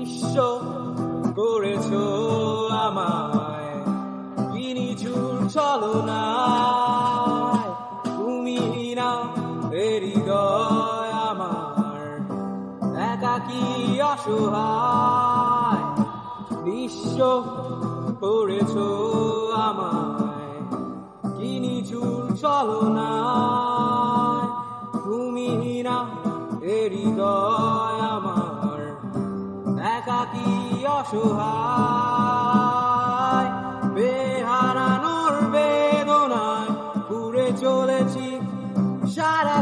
বিশ্ব করেছ আমায়। কিনি চুর চলো না। তুমি না হৃদয় আমার। একাকি অসহায়? বিশ্ব করেছ আমায়। কিনি চুর চলো না। তুমি না হৃদয় বেহারানোর বেদনায় ঘুরে চলেছি সারা